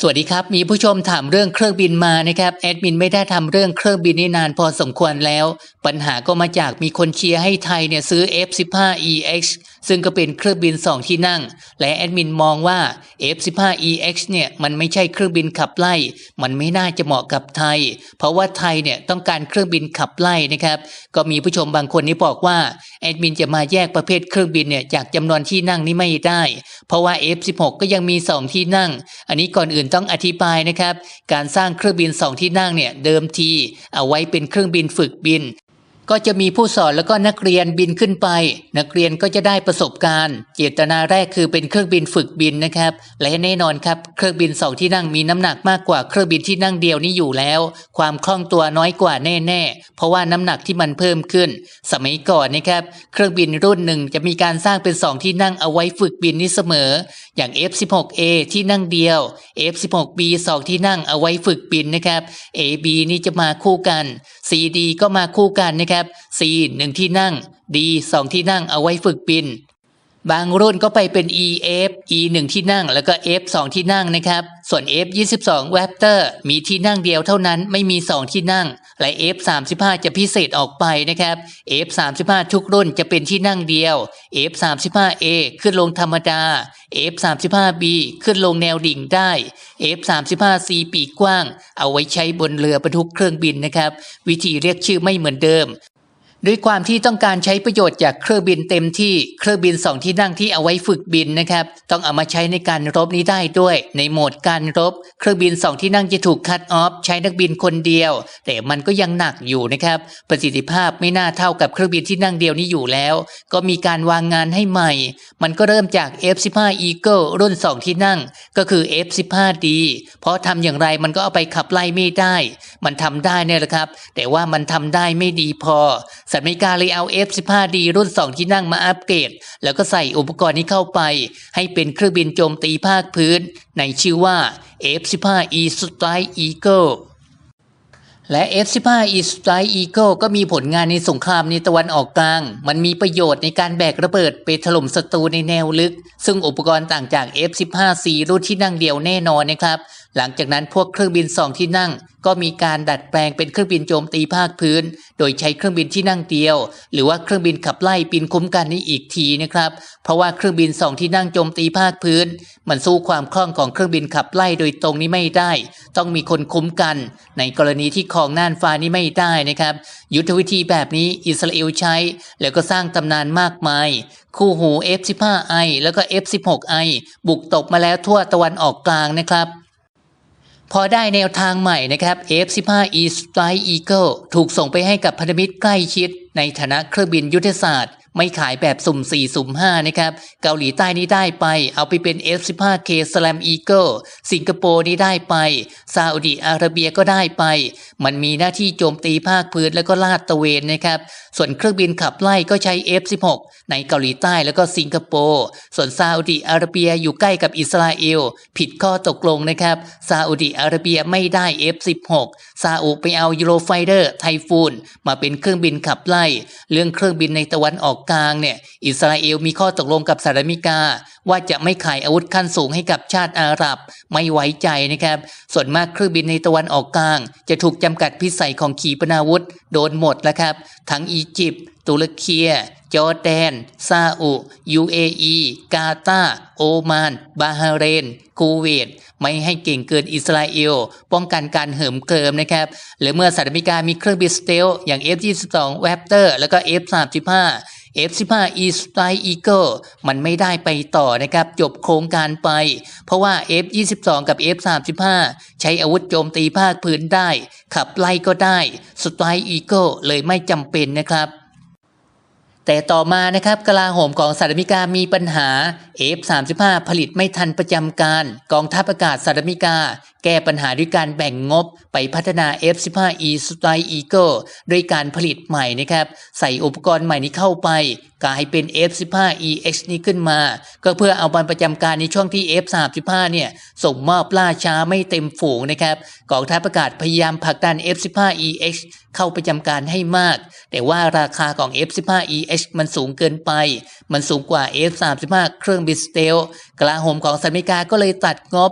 สวัสดีครับ มีผู้ชมถามเรื่องเครื่องบินมานะครับแอดมินไม่ได้ทำเรื่องเครื่องบินนี่นานพอสมควรแล้ว ปัญหาก็มาจากมีคนเชียร์ให้ไทยเนี่ยซื้อ F15EX ซึ่งก็เป็นเครื่องบิน 2 ที่นั่ง และแอดมินมองว่า F15EX เนี่ยมันไม่ใช่เครื่องบินขับไล่ มันไม่น่าจะเหมาะกับไทย เพราะว่าไทยเนี่ยต้องการเครื่องบินขับไล่นะครับก็มีผู้ชมบางคนนี่บอกว่าแอดมินจะมาแยกประเภทเครื่องบินเนี่ยจากจำนวนที่นั่งนี่ไม่ได้ เพราะว่า F16 ก็ยังมี 2 ที่นั่ง อันนี้ก่อนอื่นต้องอธิบายนะครับการสร้างเครื่องบิน 2 ที่นั่งเนี่ยเดิมทีเอาไว้เป็นเครื่องบินฝึกบิน ก็จะมีผู้สอนแล้วก็นักเรียนบินขึ้นไป นักเรียนก็จะได้ประสบการณ์ เจตนาแรกคือเป็นเครื่องบินฝึกบินนะครับ และแน่นอนครับเครื่องบินสองที่นั่งมีน้ำหนักมากกว่าเครื่องบินที่นั่งเดียวนี้อยู่แล้ว ความคล่องตัวน้อยกว่าแน่ๆ เพราะว่าน้ำหนักที่มันเพิ่มขึ้น สมัยก่อนนะครับ เครื่องบินรุ่นหนึ่งจะมีการสร้างเป็นสองที่นั่งเอาไว้ฝึกบินนี่เสมอ อย่าง F16A ที่นั่งเดียว F16B สองที่นั่งเอาไว้ฝึกบินนะครับ AB นี่จะมาคู่กัน CD ก็มาคู่กันนะครับ C หนึ่งที่นั่ง D สองที่นั่งเอาไว้ฝึกบิน บางรุ่นก็ไปเป็น EF E 1 ที่นั่งแล้วก็ F 2 ที่นั่งนะครับ ส่วน F 22 Raptor มีที่นั่งเดียวเท่านั้นไม่มี 2 ที่นั่ง และ F 35 จะพิเศษออกไปนะครับ F 35 ทุกรุ่นจะเป็นที่นั่งเดียว F 35 A ขึ้นลงธรรมดา F 35 B ขึ้นลงแนวดิ่งได้ F 35 C ปีกกว้าง เอาไว้ใช้บนเรือบรรทุกเครื่องบินนะครับ วิธีเรียกชื่อไม่เหมือนเดิม ด้วยความที่ต้องการใช้ประโยชน์จากเครื่องบินเต็มที่เครื่องบินสองที่นั่งที่เอาไว้ฝึกบินนะครับ ต้องเอามาใช้ในการรบนี้ได้ด้วย ในโหมดการรบ เครื่องบินสองที่นั่งจะถูกคัดออฟใช้นักบินคนเดียว แต่มันก็ยังหนักอยู่นะครับ ประสิทธิภาพไม่น่าเท่ากับเครื่องบินที่นั่งเดียวนี้อยู่แล้ว ก็มีการวางงานให้ใหม่ มันก็เริ่มจาก F15 Eagle รุ่น2ที่นั่ง ก็คือ F15D เพราะทำอย่างไรมันก็เอาไปขับไล่ไม่ได้ มันทำได้เนี่ยแหละครับ แต่ว่ามันทำได้ไม่ดีพอสันมิกาเลยเอา F15D รุ่น 2 ที่นั่งมาอัปเกรด แล้วก็ใส่อุปกรณ์นี้เข้าไป ให้เป็นเครื่องบินโจมตีภาคพื้น ในชื่อว่า F15E Strike Eagle และ F15 E Strike Eagle ก็มีผลงานในสงครามในตะวันออกกลาง มันมีประโยชน์ในการแบกระเบิดไปถล่มศัตรูในแนวลึก ซึ่งอุปกรณ์ต่างจาก F15C รุ่นที่นั่งเดียวแน่นอนนะครับ หลังจากนั้นพวกเครื่องบินสองที่นั่ง ก็มีการดัดแปลงเป็นเครื่องบินโจมตีภาคพื้น โดยใช้เครื่องบินที่นั่งเดียว หรือว่าเครื่องบินขับไล่ปีนคุ้มกันนี้อีกทีนะครับ เพราะว่าเครื่องบินสองที่นั่งโจมตีภาคพื้น มันสู้ความคล่องของเครื่องบินขับไล่โดยตรงนี้ไม่ได้ ต้องมีคนคุ้มกัน ในกรณีที่คลองน่านฟ้านี้ไม่ได้นะครับ ยุทธวิธีแบบนี้อิสราเอลใช้ แล้วก็สร้างตำนานมากมายคู่หู F15I แล้วก็ F16I บุกตบมาแล้วทั่วตะวันออกกลางนะครับ พอได้แนวทางใหม่นะครับ F15E Strike Eagle ถูกส่งไปให้กับพันธมิตรใกล้ชิด ในฐานะเครื่องบินยุทธศาสตร์ ไม่ขายแบบสุ่ม 4 สุ่ม 5 นะครับ เกาหลีใต้นี่ได้ไป เอาไปเป็น F15K Slam Eagle สิงคโปร์นี่ได้ไป ซาอุดิอาระเบียก็ได้ไป มันมีหน้าที่โจมตีภาคพื้นแล้วก็ลาดตระเวนนะครับ ส่วนเครื่องบินขับไล่ก็ใช้ F16 ในเกาหลีใต้แล้วก็สิงคโปร์ ส่วนซาอุดิอาระเบียอยู่ใกล้กับอิสราเอล ผิดข้อตกลงนะครับ ซาอุดิอาระเบียไม่ได้ F16 ซาอุไปเอายูโรไฟเดอร์ไทฟูนมาเป็นเครื่องบินขับไล่ เรื่องเครื่องบินในตะวันออกกลางเนี่ยอิสราเอลมีข้อตกลงกับสหรัฐอเมริกา ว่าจะไม่ขายอาวุธขั้นสูงให้กับชาติอาหรับไม่ไว้ใจนะครับ ส่วนมากเครื่องบินในตะวันออกกลาง จะถูกจำกัดพิสัยของขีปนาวุธโดนหมดแล้วครับ ทั้งอียิปต์ตุรกีจอร์แดน ซาอุ UAE กาตาโอมาน บาฮาเรนคูเวต ไม่ให้เก่งเกินอิสราเอล ป้องกันการเหิมเกริมนะครับ หรือเมื่อสหรัฐอเมริกามีเครื่องบินสเตล อย่าง F-22 Raptor แล้วก็ F-35 F15E Strike Eagle มันไม่ได้ไปต่อนะครับ จบโครงการไป เพราะว่า F22 กับ F35 ใช้อาวุธโจมตีภาคพื้นได้ ขับไล่ก็ได้ Strike Eagle เลยไม่จำเป็นนะครับแต่ต่อมานะครับกลาโหมของสหรัฐอเมริกามีปัญหา F35 ผลิตไม่ทันประจำการ กองทัพอากาศสหรัฐอเมริกา แก้ปัญหาด้วยการแบ่งงบไปพัฒนา F15E Strike Eagle ด้วยการผลิตใหม่นะครับใส่อุปกรณ์ใหม่นี้เข้าไปกลายเป็น F15EX นี้ขึ้นมา ก็เพื่อเอาบันประจำการในช่วงที่ F35 เนี่ยส่งมอบล่าช้าไม่เต็มฝูงนะครับกองทัพอากาศพยายามผลักดัน F15EX เข้าประจำการให้มาก แต่ว่าราคาของ F15EX มันสูงเกินไป มันสูงกว่า F35 เครื่องบินสเตลกลาโหมของสหรัฐอเมริกาก็เลยตัดงบ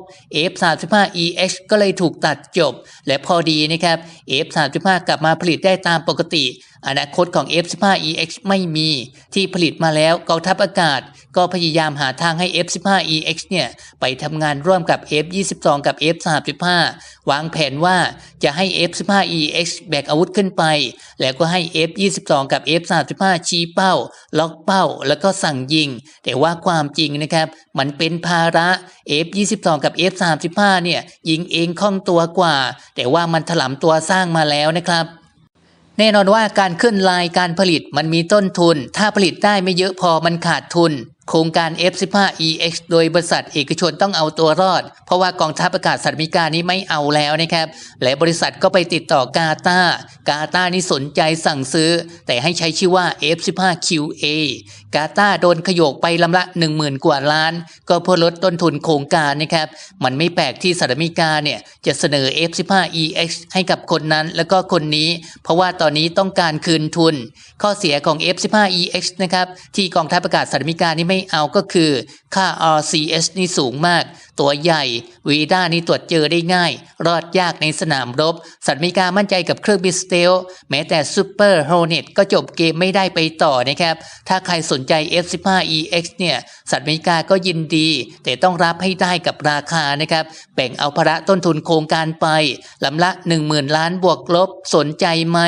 F35EX ก็เลยถูกตัดจบ และพอดีนะครับ F35 กลับมาผลิตได้ตามปกติ อนาคตของ F15EX ไม่มีที่ผลิตมาแล้วกองทัพอากาศก็พยายามหาทางให้ F15EX เนี่ยไปทำงานร่วมกับ F22 กับ F35 วางแผนว่าจะให้ F15EX แบกอาวุธขึ้นไป แล้วก็ให้ F22 กับ F35 ชี้เป้า ล็อกเป้า แล้วก็สั่งยิง แต่ว่าความจริงนะครับ มันเป็นภาระ F22 กับ F35 เนี่ยยิงเองคล่องตัวกว่า แต่ว่ามันถลำตัวสร้างมาแล้วนะครับ แน่นอนว่าการขึ้นลายการผลิตมันมีต้นทุน ถ้าผลิตได้ไม่เยอะพอมันขาดทุน โครงการ F15EX โดยบริษัทเอกชนต้องเอาตัวรอด เพราะว่ากองทัพอากาศสหรัฐอเมริกานี้ไม่เอาแล้วนะครับ และบริษัทก็ไปติดต่อกาตากาตานี่สนใจสั่งซื้อ แต่ให้ใช้ชื่อว่า F15QA กาตาโดนขยโยกไปลำละ 10,000 กว่าล้าน ก็เพื่อลดต้นทุนโครงการนะครับ มันไม่แปลกที่สหรัฐอเมริกาเนี่ยจะเสนอ F15EX ให้กับคนนั้นแล้วก็คนนี้ เพราะว่าตอนนี้ต้องการคืนทุน ข้อเสียของ F15EX นะครับที่กองทัพอากาศสหรัฐอเมริกานี่ไม่เอาก็คือ ค่า RCS นี่สูงมาก ตัวใหญ่ วีด้านี่ตรวจเจอได้ง่าย รอดยากในสนามรบสหรัฐอเมริการมั่นใจกับเครื่องบินสเตลแม้แต่ Super Hornet ก็จบเกมไม่ได้ไปต่อนะครับ ถ้าใครสนใจ F15EX เนี่ยสหรัฐอเมริกาก็ยินดี แต่ต้องรับให้ได้กับราคานะครับแบ่งเอาภาระต้นทุนโครงการไปลำละ 10,000 ล้านบวกลบสนใจไหม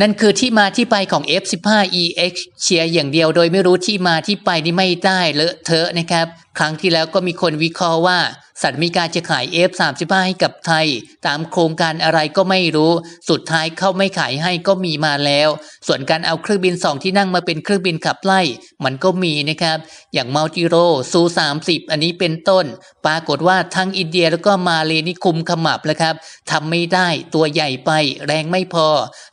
นั่นคือที่มาที่ไปของ F15EX เชียร์อย่างเดียวโดยไม่รู้ที่มาที่ไปนี่ไม่ได้เลอะเทอะนะครับครั้งที่แล้วก็มีคนวิเคราะห์ว่าสหรัฐอเมริการจะขาย F35 ให้กับไทย ตามโครงการอะไรก็ไม่รู้ สุดท้ายเขาไม่ขายให้ก็มีมาแล้ว ส่วนการเอาเครื่องบินสองที่นั่งมาเป็นเครื่องบินขับไล่ มันก็มีนะครับ อย่างมัลติโรซู30 อันนี้เป็นต้น ปรากฏว่าทั้งอินเดียแล้วก็มาเลนี่คุมขมับแล้วครับทำไม่ได้ตัวใหญ่ไปแรงไม่พอ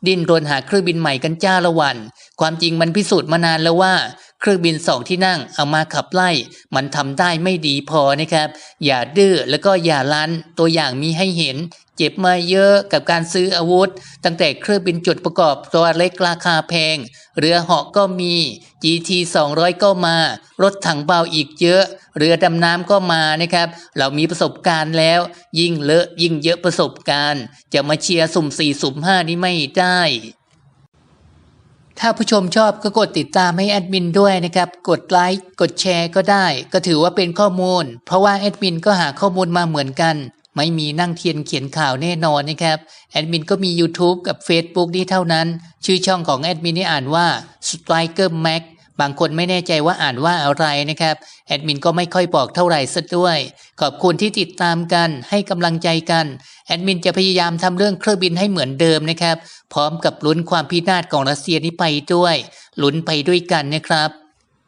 ดิ้นรนหาเครื่องบินใหม่กันจ้าละวัน ความจริงมันพิสูจน์มานานแล้วว่า เครื่องบินสองที่นั่งเอามาขับไล่ มันทำได้ไม่ดีพอนะครับ อย่าดื้อแล้วก็อย่าลันตัวอย่างมีให้เห็น เจ็บมาเยอะกับการซื้ออาวุธ ตั้งแต่เครื่องบินจุดประกอบตัวเล็กราคาแพง เรือเหาะก็มี GT 200 ก็มา รถถังเบาอีกเยอะ เรือดำน้ำก็มานะครับ เรามีประสบการณ์แล้ว ยิ่งเลอะยิ่งเยอะประสบการณ์ จะมาเชียร์สุ่ม4สุ่ม5นี่ไม่ได้ ถ้าผู้ชมชอบก็กดติดตามให้แอดมินด้วยนะครับ กดไลค์กดแชร์ก็ได้ ก็ถือว่าเป็นข้อมูล เพราะว่าแอดมินก็หาข้อมูลมาเหมือนกัน ไม่มีนั่งเทียนเขียนข่าวแน่นอนนะครับแอดมินก็มี YouTube กับ Facebook นี่เท่านั้น ชื่อช่องของแอดมินนี่อ่านว่า Striker Max บางคนไม่แน่ใจว่าอ่านว่าอะไรนะครับ แอดมินก็ไม่ค่อยบอกเท่าไหร่สักด้วย ขอบคุณที่ติดตามกันให้กำลังใจกัน แอดมินจะพยายามทำเรื่องเครื่องบินให้เหมือนเดิมนะครับ พร้อมกับลุ้นความพินาศของรัสเซียนี้ไปด้วย ลุ้นไปด้วยกันนะครับ